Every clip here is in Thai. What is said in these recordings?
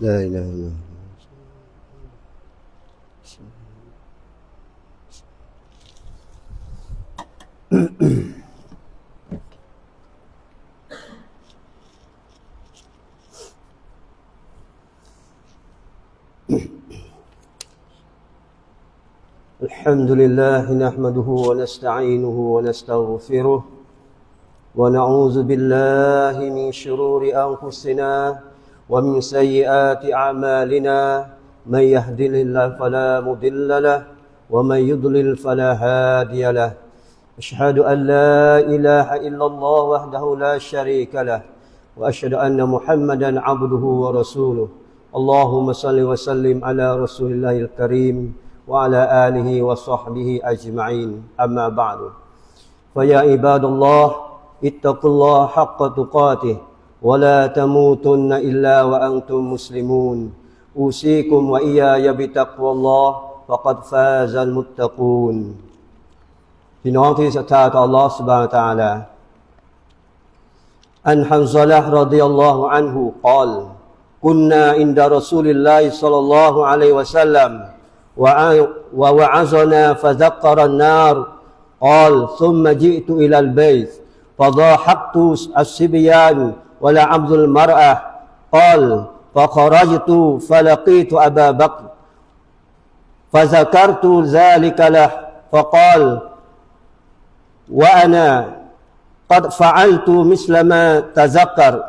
لا إله إلا الله. الحمد لله نحمده ونستعينه ونستغفره ونعوذ بالله من شرور أنفسنا ومن سيئات أعمالنا من يهد الله فلا مضل له ومن يضلل فلا هادي له أشهد أن لا إله إلا الله وحده لا شريك له وأشهد أن محمدا عبده ورسوله اللهم صل وسلم على رسول الله الكريم وعلى آله وصحبه أجمعين أما بعد فيا عباد الله اتقوا الله حق تقاته ولا تموتن إلا وأنتم مسلمون أوصيكم وإياي بتقوى الله فقد فاز المتقون พี่น้องที่ศรัทธาต่อ Allah سبحانه และ تعالى عن حنظلة رضي الله عنه قال كنا عند رسول الله صلى الله عليه وسلم وع- ووعظنا فذكر النار قال ثم جئت إلى البيت فضاحكت الصبيان ولعبد المرأة. قال فخرجت فلقيت أبا بكر فذكرت ذلك له فقال وأنا قد فعلت مثل ما تذكر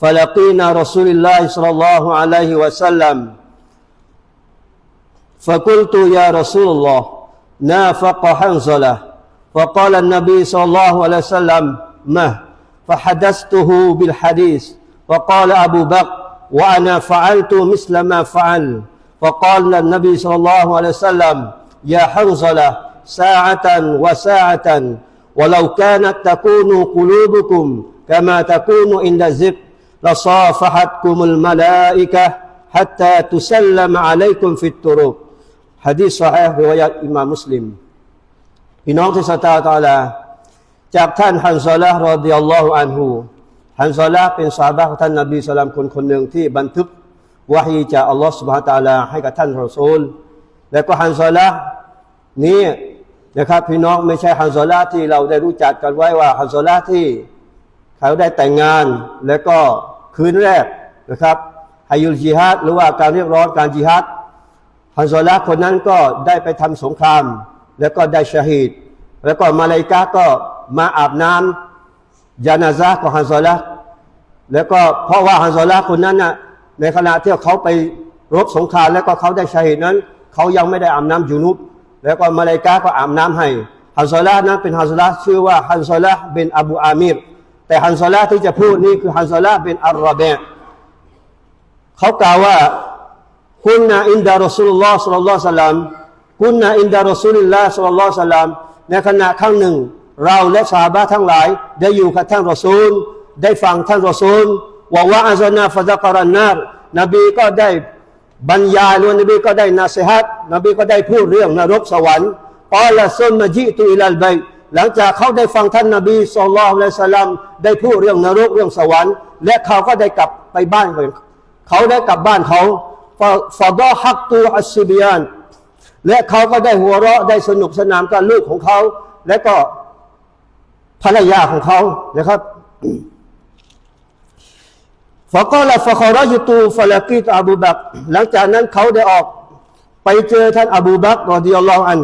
فلقينا رسول الله صلى الله عليه وسلم. فقلت يا رسول الله نافق حنظلة. فقال النبي صلى الله عليه وسلم ما فحدثته بالحديث فقال أبو بكر وأنا فعلت مثل ما فعل فقال النبي صلى الله عليه وسلم يا حنظلة ساعة وساعة ولو كانت تكون قلوبكم كما تكون عند الزب لصافحتكم الملائكة حتى تسلم عليكم في الطرق حديث صحيح رواية إمام مسلم พี่น้องที่ศรัทธาต่อละ จากท่านฮันซอละห์รอดิยัลลอฮุอันฮูฮันซอละห์เป็นสาบะของท่านนบีสุลามคนคนหนึ่งที่บันทึกวะฮีจากอัลลอฮฺสุบฮานตะอาลาให้กับท่านรอซูล แล้วก็ฮันซอละห์นี้นะครับพี่น้องไม่ใช่ฮันซอละห์ที่เราได้รู้จักกันไว้ว่าฮันซอละห์ที่เขาได้แต่งงาน แล้วก็คืนแรกนะครับฮายุลจิฮัดหรือว่าการเรียกร้องการจิฮัดฮันซอละห์คนนั้นก็ได้ไปทำสงคราม แล้วก็ได้ชะฮีดแล้วก็มาเลกะห์ก็ มาอาบน้ำยานาซะห์ของฮันซอละแล้วก็เพราะว่าฮันซอละคนนั้นน่ะในขณะที่เขาไปรบสงครามแล้วก็เขาได้ชะฮีดนั้น เขายังไม่ได้อาบน้ำยูนุบแล้วก็มาลกะห์ก็อาบน้ำให้ฮันซอละนั้นเป็นฮันซอละชื่อว่าฮันซอละเป็นอบูอามิรแต่ฮันซอละที่จะพูดนี่คือฮันซอละเป็นอัลรอเบะเขากล่าวว่าคุณนาอินดารอสูลุลลอฮ์สัลลัลลอฮุอะลัยฮิสัลลัมคุณนาอินดารอสูลิลลาฮ์สัลลัลลอฮุอะลัยฮิวะซัลลัมในขณะครั้งหนึ่ง เราและสาบะทั้งหลาย ได้อยู่กับท่านรอซูล ได้ฟังท่านรอซูลว่าวะอัซนาฟะซะกรันนารนบีก็ได้บรรยายหรือนบีก็ได้นาสิฮัตนบีก็ได้พูดเรื่องนรกสวรรค์กอละซุนมาจิตุอิลัลบัยหลังจากเขาได้ฟังท่านนบีสุลต่านละสลัมได้พูดเรื่องนรกเรื่องสวรรค์ และเขาก็ได้กลับไปบ้านของเขาได้กลับบ้านเขาฟาดอฮักตูอัสซิบิยานและเขาก็ได้หัวเราะได้สนุกสนานกับลูกของเขา และก็ ภรรยาของเขานะครับฟะกอลฟะคอรยุตูฟะลากีตอบูบักหลังจากนั้นเขาได้ออก ไปเจอท่านอบูบักรอดิยัลลอฮอัน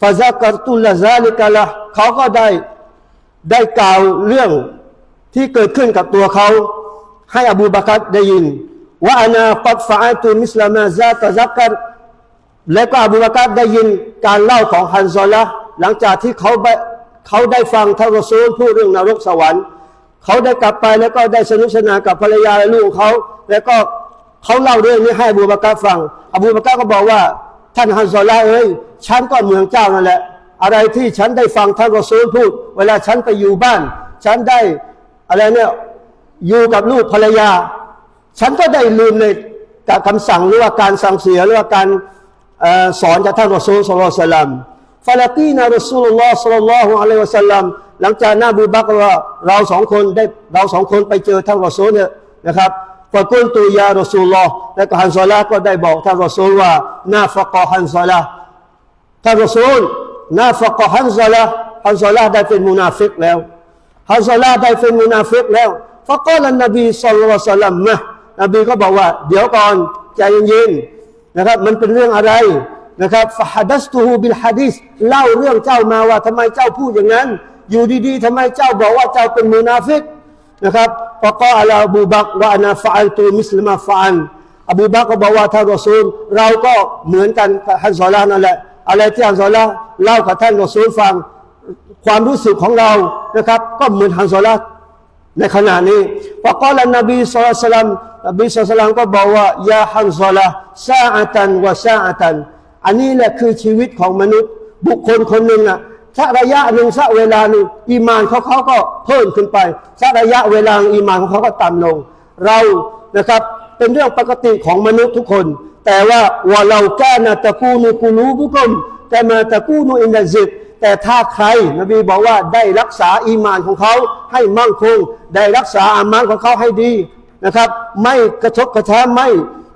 ฟะซักรตุลละซาลิกะละเขาก็ได้ได้กล่าวเรื่องที่เกิดขึ้นกับตัวเขา ให้อบูบักรได้ยินว่าอานาปัดฟาตุมิสลามาซาตะซักกรแล้วก็อบูบักรได้ยินการเล่าของฮันซอละห์หลังจากที่เขาไป เขาได้ฟังท่านรอซูลพูดเรื่องนรกสวรรค์ เขาได้กลับไปแล้วก็ได้สนุกสนานกับภรรยาและลูกเขา แล้วก็เขาเล่าเรื่องนี้ให้อบูบักรฟัง อบูบักรก็บอกว่า ท่านฮันซอละห์เอ้ยฉันก็เหมือนเจ้านั่นแหละ อะไรที่ฉันได้ฟังท่านรอซูลพูด เวลาฉันไปอยู่บ้าน ฉันได้อะไรเนี่ยอยู่กับลูกภรรยา ฉันก็ได้ลืมในกับคำสั่งหรือว่าการสั่งเสียหรือว่าการอสอนจากท่านรอซูลสุลต่านลม ฟาลาตีนารอซูลุลลอฮ์สุลลัลลอฮุอะลัยวะสัลลัมหลังจากนาบูบักรว่าเราสองคนได้เราสองคนไปเจอท่านรอซูลเนี่ยนะครับฟะกุลตุยารอซูลลอฮ์แล้วก็ฮันซอลาก็ได้บอกท่านรอซูลว่านาฟะกอฮันซอลาท่านรอซูลนาฟะกอฮันซอลาฮันซอลาได้เป็นมุนาฟิกแล้วฮันซอลาได้เป็นมุนาฟิกแล้วฟะกอลันนบีศ็อลลัลลอฮุอะลัยฮิวะสัลลัมมะนบีก็บอกว่า เดี๋ยวก่อนใจเย็นๆนะครับ มันเป็นเรื่องอะไร นะครับฟะฮัดัสตูฮูบิลฮะดีสเล่าเรื่องเจ้ามาว่าทำไมเจ้าพูดอย่างนั้น อยู่ดีๆทำไมเจ้าบอกว่าเจ้าเป็นมุนาฟิกนะครับฟะกอลาอบูบักว่านาฟะอัลตูมิสลมาฟะอันอบูบักก็บอกว่าท่านรอซูล เราก็เหมือนกันฮันซอลานั่นแหละอะไรที่ฮันซอลาเล่ากับท่านรอซูลฟังความรู้สึกของเรานะครับ ก็เหมือนฮันซอลาในขณะนี้พอกล่านบีสุลต่านนบีสุลต่านก็บอกว่ายาฮันซอละซาอัตันวะซาอัตัน อันนี้แหละคือชีวิตของมนุษย์ บุคคลคนหนึ่งอะสักระยะหนึ่งสักเวลาหนึ่งอีมานเขาเขาก็เพิ่มขึ้นไปสักระยะเวลาอีมานของเขาก็ต่ำลง เรานะครับเป็นเรื่องปกติของมนุษย์ทุกคน แต่ว่าว่าเราแก้นาตะกูนุกูรูบุกมแต่มาตะกูนุอินดาซิดแต่ถ้าใครนบีบอกว่าได้รักษาอีมานของเขาให้มั่งคง ได้รักษาอามานของเขาให้ดีนะครับ ไม่กระทบกระแทกไม่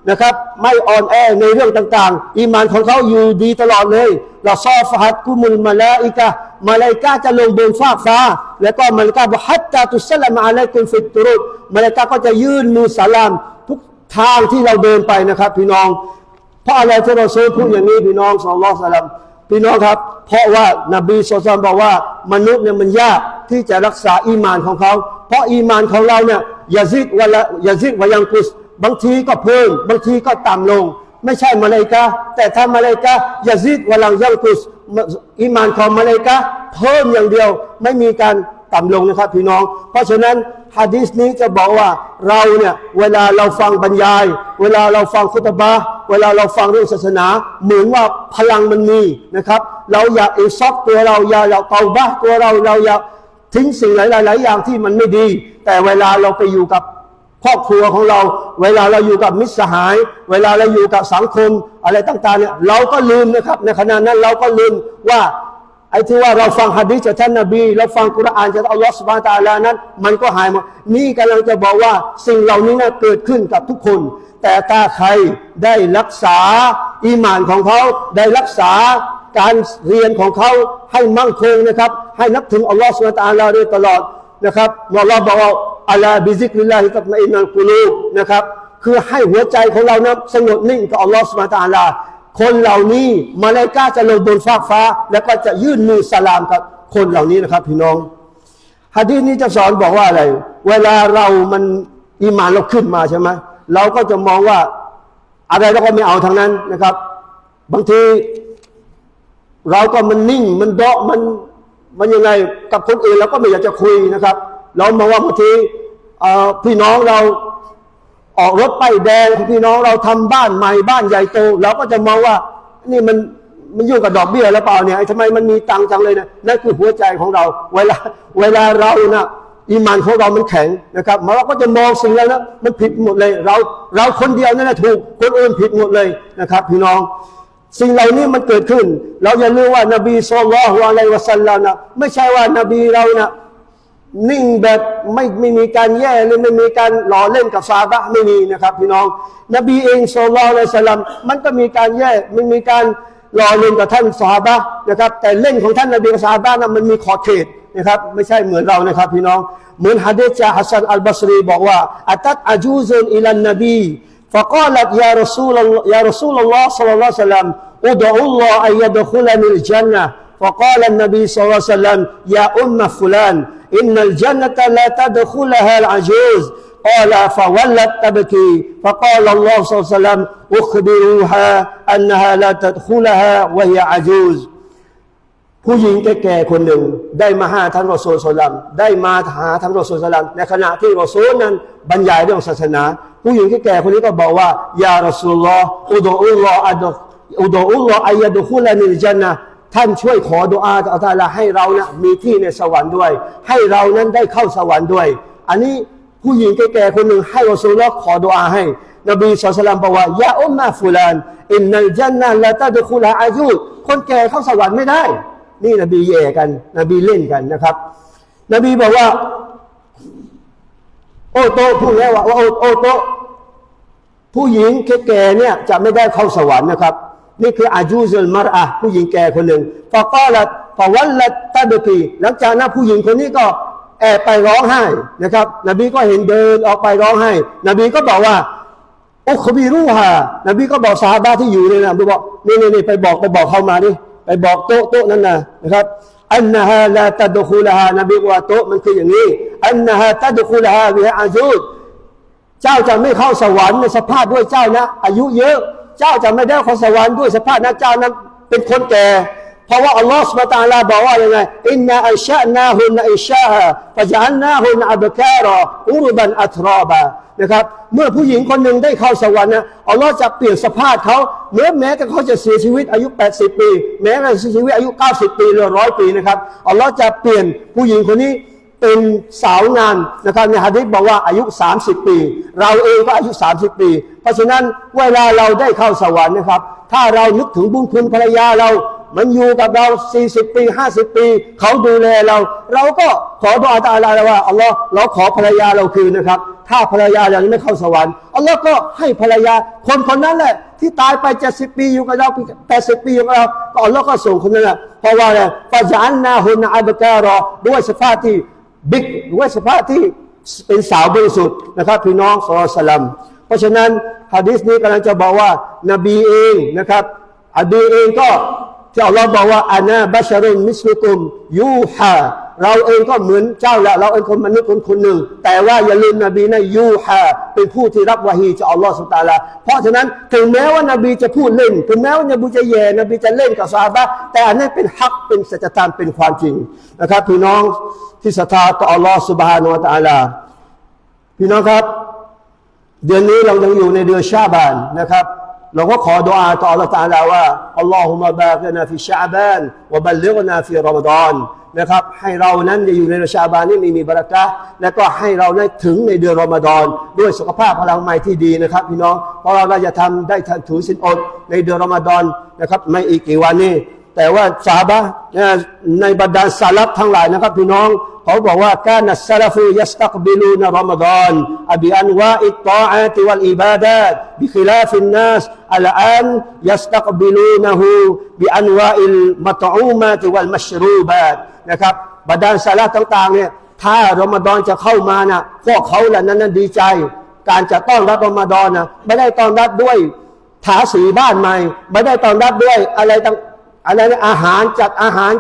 นะครับ ไม่อ่อนแอในเรื่องต่างๆ อีมานของเขาอยู่ดีตลอดเลยเราซอฟฮัดกุมุลมาลาอิกะมาลาอิกะจะลงบนฟากฟ้า แล้วก็มาลาอิกะบอกฮัตตาตุสลามอะลัยกุมฟิตตุรุดมาลาอิกะก็จะยื่นมือสลาม ทุกทางที่เราเดินไปนะครับ พี่น้อง เพราะอะไรที่เราซื้อพูดอย่างนี้พี่น้องสองล้อสลัมพี่น้องครับ เพราะว่านบีสุลต่านบอกว่ามนุษย์เนี่ยมันยากที่จะรักษาอีมานของเขา เพราะอีมานของเราเนี่ยยาซิดวะละยาซิดวะยังกุส บางทีก็เพิ่ม บางทีก็ต่ำลง ไม่ใช่มาเลกาแต่ถ้ามาเลกายาซิดวะลังยังกุสอีมานของมาเลกาเพิ่มอย่างเดียวไม่มีการต่ำลงนะครับพี่น้อง เพราะฉะนั้นฮะดีษนี้จะบอกว่าเราเนี่ยเวลาเราฟังบรรยาย เวลาเราฟังคุตบะเวลาเราฟังเรื่องศาสนา เหมือนว่าพลังมันมีนะครับ เราอยากเอซอกตัวเราอย่าเราเตาบะตัวเราเราอยากทิ้งสิ่งหลายๆอย่างที่มันไม่ดี แต่เวลาเราไปอยู่กับ ครอบครัวของเรา เวลาเราอยู่กับมิตรสหาย เวลาเราอยู่กับสังคมอะไรต่างๆเนี่ยเราก็ลืมนะครับ ในขณะนั้นเราก็ลืมว่าไอ้ที่ว่าเราฟังฮะดีษจากท่านนบีเราฟังกุรอานจากอัลลอฮฺสุบานตาลานั้น มันก็หายหมดนี่กำลังจะบอกว่าสิ่งเหล่านี้นะเกิดขึ้นกับทุกคน แต่ถ้าใครได้รักษาอีหมานของเขาได้รักษาการเรียนของเขาให้มั่งคงนะครับ ให้นับถึงอัลลอฮฺสุบานตาลาโดยตลอดนะครับอัลลอฮ์บอกว่า อัลาบิซิกลิลลาฮิตัตมาอินนัลกุลูนะครับคือให้หัวใจของเรานะสงบนิ่งกับอัลลอฮฺสุบฮานตะอาลา คนเหล่านี้มาเลกาจะลงบนฟากฟ้า แล้วก็จะยื่นมือสลามกับคนเหล่านี้นะครับ พี่น้องฮะดีษนี้จะสอนบอกว่าอะไร เวลาเรามันอีหมานเราขึ้นมาใช่ไหมเราก็จะมองว่าอะไรเราก็ไม่เอาทางนั้นนะครับ บางทีเราก็มันนิ่งมันเดาะมันมันยังไงกับคนอื่นเราก็ไม่อยากจะคุยนะครับ เรามองว่าบางทีพี่น้องเราออกรถป้ายแดงพี่น้องเราทำบ้านใหม่บ้านใหญ่โตเราก็จะมองว่า นี่มันมันยุ่งกับดอกเบี้ยแล้วเปล่าเนี่ยทำไมมันมีตังจังเลยนะนั่นคือหัวใจของเรา เวลาเวลาเรานะอีมันของเรามันแข็งนะครับเราก็จะมองสิ่งแล้วนะมันผิดหมดเลย เราเราคนเดียวนั่นแหละถูกคนอื่นผิดหมดเลยนะครับ พี่น้อง สิ่งเหล่านี้มันเกิดขึ้น เราอย่าลืมว่านบีสุลต่านละอะลัยวะสัลลัมนะไม่ใช่ว่านบีเรานะ นิ่งแบบไม่ไม่มีการแย่หรือไม่มีการหล่อเล่นกับซาบะห์ไม่มีนะครับ พี่น้อง นบีเองสุลต่านละสลัมมันก็มีการแย่ไม่มีการหล่อเล่นกับท่านซาบะห์นะครับ แต่เล่นของท่านนบีกับซาบะห์นั้นมันมีขอบเขตนะครับ ไม่ใช่เหมือนเรานะครับ พี่น้อง เหมือนฮะดีษจากฮัสซันอัลบัสรีบอกว่าอัตัดอาจูซุนอิลันนบี فقالت يا رسول الله يا رسول الله صلى الله عليه وسلم ادعوا الله ان يدخلني الجنه فقال النبي صلى الله عليه وسلم يا ام فلان إن الجنة لا تدخلها العجوز قال فولت تبكي فقال الله صلى الله عليه وسلم أخبروها أنها لا تدخلها وهي عجوز ผู้หญิงแก่ๆคนหนึ่ง ได้มาหาท่านรอซูลสลัมได้มาหาท่านรอซูลสลัมในขณะที่รอซูลนั้นบรรยายเรื่องศาสนา ผู้หญิงแก่ๆคนนี้ก็บอกว่ายารอซูลลอฮ์อุดอุลลอฮ์อัดอุดอุลลอฮ์อายะดุคุลานิลจันนะ ท่านช่วยขอดุอาจากอัลลอฮฺให้เรานะมีที่ในสวรรค์ด้วย ให้เรานั้นได้เข้าสวรรค์ด้วย อันนี้ผู้หญิงแก่ๆคนหนึ่งให้รอซูลลอฮ์ขอดุอาให้ นบีสุลต่านบอกว่ายาอุมมาฟุลานอินนัลจันนะลตะดุคุลาอายุคนแก่เข้าสวรรค์ไม่ได้ นี่นบีแย่กัน นบีเล่นกันนะครับ นบีบอกว่า โอโตพูดแล้วว่าโอโอโตผู้หญิงแก่ๆเนี่ยจะไม่ได้เข้าสวรรค์นะครับ นี่คืออาจูซุลมารอะผู้หญิงแก่คนหนึ่งฟะกอลัดฟะวัลลัดตะบกีหลังจากนั้นผู้หญิงคนนี้ก็แอบไปร้องไห้นะครับ นบีก็เห็นเดินออกไปร้องไห้ นบีก็บอกว่าอุคบีรูฮานบีก็บอกซาบะที่อยู่เลยนะบอกนี่นี่ไปบอกไปบอกเขามาดิไปบอกโต๊ะโต๊ะนั้นนะนะครับอันนะฮะลาตัดคุลฮานบีว่าโต๊ะมันคืออย่างนี้อันนะฮะตัดคุลฮาวิฮะอาจูดเจ้าจะไม่เข้าสวรรค์ในสภาพด้วยเจ้านะ อายุเยอะ เจ้าจะไม่ได้ข้าสวรรค์ด้วยสภาพนะเจ้านั้นเป็นคนแก่ เพราะว่าอัลลอฮฺสุบตาลาบอกว่ายังไงอินนาอัชะนาฮุนอิชาฮะฟะจันนาฮุนอับคารออุรุบันอัตรอบะนะครับ เมื่อผู้หญิงคนหนึ่งได้เข้าสวรรค์นะอัลลอฮ์จะเปลี่ยนสภาพเขาเมื่อแม้แต่เขาจะเสียชีวิตอายุ 80 ปี แม้จะเสียชีวิตอายุ 90 ปีหรือร้อยปีนะครับอัลลอฮ์จะเปลี่ยนผู้หญิงคนนี้ เป็นสาวงานนะครับในฮะดิษบอกว่าอายุ 30 ปี เราเองก็อายุ 30 ปี เพราะฉะนั้นเวลาเราได้เข้าสวรรค์นะครับ ถ้าเรานึกถึงบุญคุณภรรยาเรา มันอยู่กับเรา 40 ปี 50 ปี เขาดูแลเรา เราก็ขอดอาตาลาว่าอัลลอฮ์เราขอภรรยาเราคืนนะครับ ถ้าภรรยายังไม่เข้าสวรรค์อัลลอฮ์ก็ให้ภรรยาคนคนนั้นแหละที่ตายไป70ปีอยู่กับเรา80ปีอยู่กับเราก็อัลลอฮ์ก็ส่งคนนั้นแหละเพราะว่าอะไรฟาจันนาฮุนอับการอด้วยสภาพที่ บิ๊กหรือว่าสภาพที่เป็นสาวบริสุทธิ์นะครับ พี่น้องสลสลัม เพราะฉะนั้นฮะดิษนี้กำลังจะบอกว่า นบีเองนะครับอบีเองก็ ที่อัลลอฮ์บอกว่าอานาบัชรุนมิสลุกุมยูฮาเราเองก็เหมือนเจ้าแหละเราเองคนมนุษย์คนคนหนึ่ง แต่ว่าอย่าลืมนบีนะยูฮาเป็นผู้ที่รับวะฮีจากอัลลอฮ์สุตาลาเพราะฉะนั้นถึงแม้ว่านบีจะพูดเล่น ถึงแม้ว่านบีจะแย่นบีจะเล่นกับซาบะแต่อันนั้นเป็นฮักเป็นสัจธรรมเป็นความจริงนะครับพี่น้องที่ศรัทธาต่ออัลลอฮ์สุบฮานุอัตาลาพี่น้องครับ เดือนนี้เรายังอยู่ในเดือนชาบานนะครับ เราก็ขอดุอาต่อ Allah Taala ว่าอัลลอฮุมะบาริกนาฟิชาบานวะบัลลิกนาฟิรอมฎอนนะครับให้เรานั้นได้อยู่ในชาบานนี่มีมีบารักะและก็ให้เราได้ถึงในเดือนรอมฎอนด้วยสุขภาพพลังใหม่ที่ดีนะครับพี่น้องเพราะเราได้จะทำได้ถือศีลอดในเดือนรอมฎอนนะครับไม่อีกกี่วันนี้แต่ว่าซาบะในบรรดาสาลับทั้งหลายนะครับพี่น้อง เขาบอกว่าการนัสซาลฟูยัสตักบิลูนรอมฎอนอบิอันวาอิตตาอาติวัลอิบาดาตบิคิลาฟินนัส อัลอันยัสตักบิลูนหูบิอันวาอิลมัตอูมาติวัลมัชรูบาตนะครับบรรดาสลับต่างๆเนี่ยถ้ารอมฎอนจะเข้ามานะพวกเขาเหล่านั้นนั้นดีใจ การจะต้อนรับรอมฎอนนะไม่ได้ต้อนรับด้วยถาสีบ้านใหม่ไม่ได้ต้อนรับด้วยอะไรต่างอะไรอาหารจัดอาหาร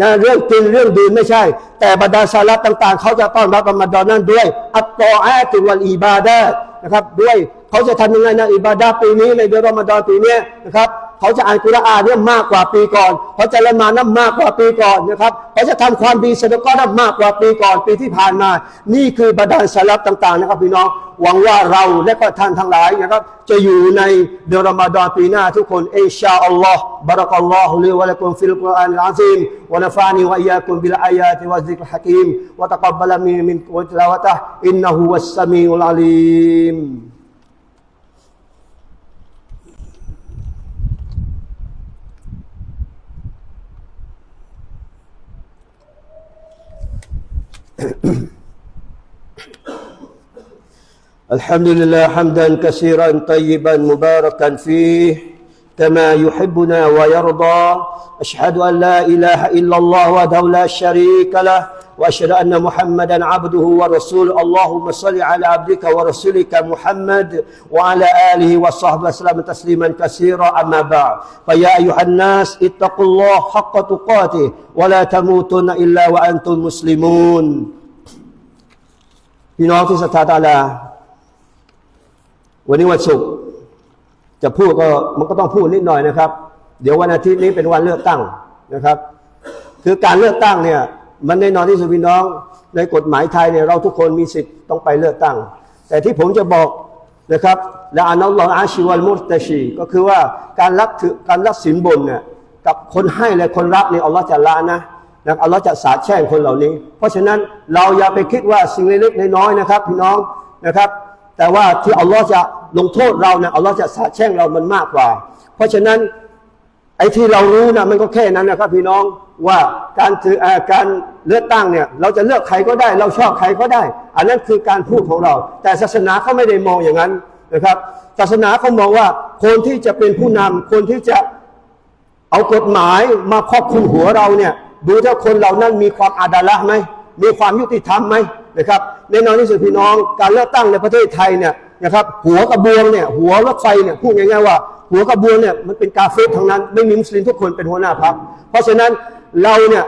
นะเรื่องกินเรื่องดื่มไม่ใช่ แต่บรรดาสาระต่าง ๆ เขาจะต้อนรับรอมฎอนนั้นด้วย อัตตออาติวัลอิบาดะนะครับด้วย เขาจะทำยังไงนะอิบาดะห์ปีนี้ในเดือนรอมฎอนปีนี้นะครับเขาจะอ่านกุรอานเนี่ยมากกว่าปีก่อนเขาจะละมานั้นมากกว่าปีก่อนนะครับเขาจะทำความดีสะดกนั้นมากกว่าปีก่อนปีที่ผ่านมา นี่คือบรรดาสาระต่างๆนะครับพี่น้องหวังว่าเราและก็ท่านทั้งหลายนะครับจะอยู่ในเดือนรอมฎอนปีหน้าทุกคนอินชาอัลลอฮ์บารักัลลอฮุลิวะลักุมฟิลกุรอานอัลอาซีมวะนฟานีวะอียากุมบิลอายาติวะซิกฮะกีมวะตะกับบะลามิมินวะติลาวะตะอินนะฮูวัสสมีอุลอาลีม الحمد لله حمدا كثيرا طيبا مباركا فيه كما يحبنا ويرضى أشهد أن لا إله إلا الله وحده لا شريك له وأشهد أن محمدا عبده ورسوله اللهم صل على عبدك ورسولك محمد وعلى آله وصحبه وسلم تسليما كثيرا أما بعد فيا أيها الناس اتقوا الله حق تقاته ولا تموتن إلا وأنتم مسلمون พี่น้องที่ศรัทธาตาลา วันนี้วันศุกร์จะพูดก็มันก็ต้องพูดนิดหน่อยนะครับ เดี๋ยววันอาทิตย์นี้เป็นวันเลือกตั้งนะครับ คือการเลือกตั้งเนี่ย มันแน่นอนที่สุดพี่น้อง ในกฎหมายไทยเนี่ยเราทุกคนมีสิทธิ์ต้องไปเลือกตั้ง แต่ที่ผมจะบอกนะครับและอานัลลอฮฺอาชิวัลมุตตชี ก็คือว่าการรับถือการรับสินบนเนี่ยกับคนให้และคนรับเนี่ยอัลลอฮฺจะละนะนะอัลลอฮฺจะสาแช่งคนเหล่านี้ เพราะฉะนั้นเราอย่าไปคิดว่าสิ่งเล็กๆน้อยๆนะครับ พี่น้องนะครับ แต่ว่าที่อัลลอฮ์จะลงโทษเราเนี่ยอัลลอฮ์จะสาแช่งเรามันมากกว่า เพราะฉะนั้น ไอ้ที่เรารู้นะมันก็แค่นั้นนะครับ พี่น้องว่าการถือเอ่อการเลือกตั้งเนี่ย เราจะเลือกใครก็ได้ เราชอบใครก็ได้ อันนั้นคือการพูดของเรา แต่ศาสนาเขาไม่ได้มองอย่างนั้นนะครับ ศาสนาเขามองว่าคนที่จะเป็นผู้นำคนที่จะเอากฎหมายมาครอบคุมหัวเราเนี่ยดูถ้าคนเหล่านั้นมีความอาดาละไหมมีความยุติธรรมไหมนะครับแน่นอนที่สุดพี่น้องการเลือกตั้งในประเทศไทยเนี่ยนะครับหัวกระบวงเนี่ยหัวรถไฟเนี่ยพูดง่ายๆว่า หัวกระบวงเนี่ยมันเป็นกาเฟสทั้งนั้น ไม่มีมุสลิมทุกคนเป็นหัวหน้าพรรคเพราะฉะนั้นเราเนี่ย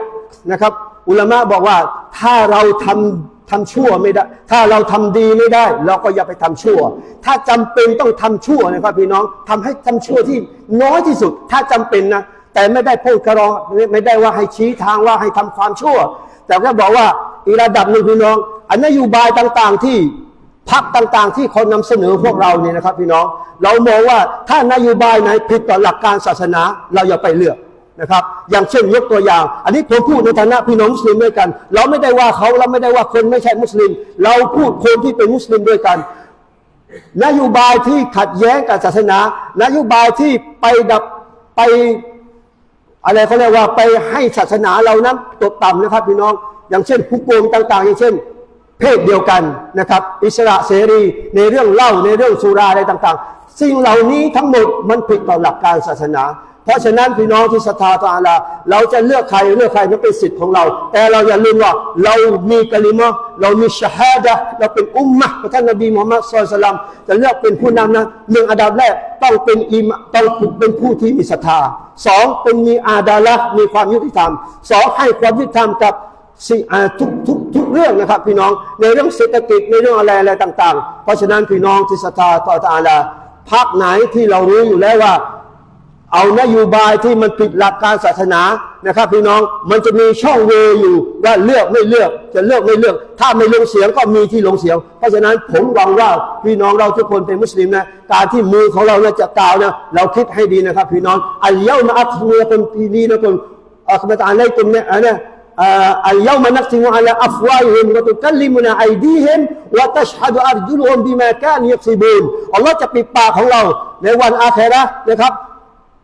นะครับอุลามะบอกว่าถ้าเราทำทำชั่วไม่ได้ ถ้าเราทำดีไม่ได้ เราก็อย่าไปทำชั่ว ถ้าจำเป็นต้องทำชั่วนะครับพี่น้องทำให้ทำชั่วที่น้อยที่สุด ถ้าจำเป็นนะแต่ไม่ได้พูดกระรองไม่ได้ว่าให้ชี้ทางว่าให้ทำความชั่ว แต่ก็บอกว่าอีระดับหนึ่งพี่น้อง อันนโยบายต่าง ๆที่ พักต่างๆ ที่เขานำเสนอพวกเราเนี่ยนะครับ พี่น้อง เรามองว่าถ้านโยบายไหนผิดต่อหลักการศาสนาเราอย่าไปเลือกนะครับ อย่างเช่นยกตัวอย่าง อันนี้ผมพูดในฐานะพี่น้องมุสลิมด้วยกัน เราไม่ได้ว่าเขาเราไม่ได้ว่าคนไม่ใช่มุสลิม เราพูดคนที่เป็นมุสลิมด้วยกัน นโยบายที่ขัดแย้งกับศาสนา นโยบายที่ไปดับไปอะไรเขาเรียกว่าไปให้ศาสนาเรานั้นตกต่ำนะครับพี่น้อง อย่างเช่นผู้โกงต่าง ๆ อย่างเช่น เพศเดียวกันนะครับ อิสระเสรีในเรื่องเล้าในเรื่องสุราอะไรต่างๆ สิ่งเหล่านี้ทั้งหมดมันผิดต่อหลักการศาสนา เพราะฉะนั้นพี่น้องที่ศรัทธาต่ออาลาเราจะเลือกใครเลือกใครนั้นเป็นสิทธิ์ของเรา แต่เราอย่าลืมว่าเรามีกะลิมะเรามีชะฮาดะเราเป็นอุมมะของท่านนบีมุฮัมมัดสุลลัลลัมจะเลือกเป็นผู้นำนะหนึ่งอันดับแรกต้องเป็นอิมต้องเป็นผู้ที่มีศรัทธาสองเป็นมีอาดาละมีความยุติธรรมสองให้ความยุติธรรมกับสิ่งทุกทุกทุ กเรื่องนะครับ พี่น้องในเรื่องเศรษฐกิจในเรื่องอะไรอะไรต่าง ๆ เพราะฉะนั้นพี่น้องที่ศรัทธาต่อตาลาพรรคไหนที่เรารู้อยู่แล้วว่า เอานโยบายที่มันผิดหลักการศาสนานะครับ พี่น้องมันจะมีช่องโหว่อยู่ว่าเลือกไม่เลือกจะเลือกไม่เลือก ถ้าไม่ลงเสียงก็มีที่ลงเสียง เพราะฉะนั้นผมหวังว่าพี่น้องเราทุกคนเป็นมุสลิมนะการที่มือของเราเนี่ยจะกล่าวนะเราคิดให้ดีนะครับ พี่น้องอัลเยามาอัคเมียคนปีนี้นะคนอัคบะตาไลตุมเนี่ย อัลยามนักซิมุอัลอัฟวาฮิมวะตุกัลลิมุนาไอดีฮิมวะตัชฮัดอัรจุลฮุมบิมาการยักซิบูนอัลลอฮ์จะปิดปากของเรา ในวันอาเคระนะครับ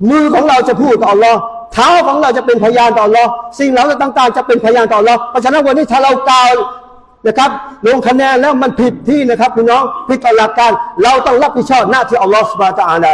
มือของเราจะพูดต่ออัลลอฮ์เท้าของเราจะเป็นพยานต่ออัลลอฮ์สิ่งเหล่านั้นต่าง ๆ จะเป็นพยานต่ออัลลอฮ์เพราะฉะนั้นวันนี้ถ้าเรากล่าวนะครับลงคะแนนแล้วมันผิดที่นะครับพี่น้องผิดต่อหลักการ เราต้องรับผิดชอบหน้าที่อัลลอฮ์สุบะตะอาลา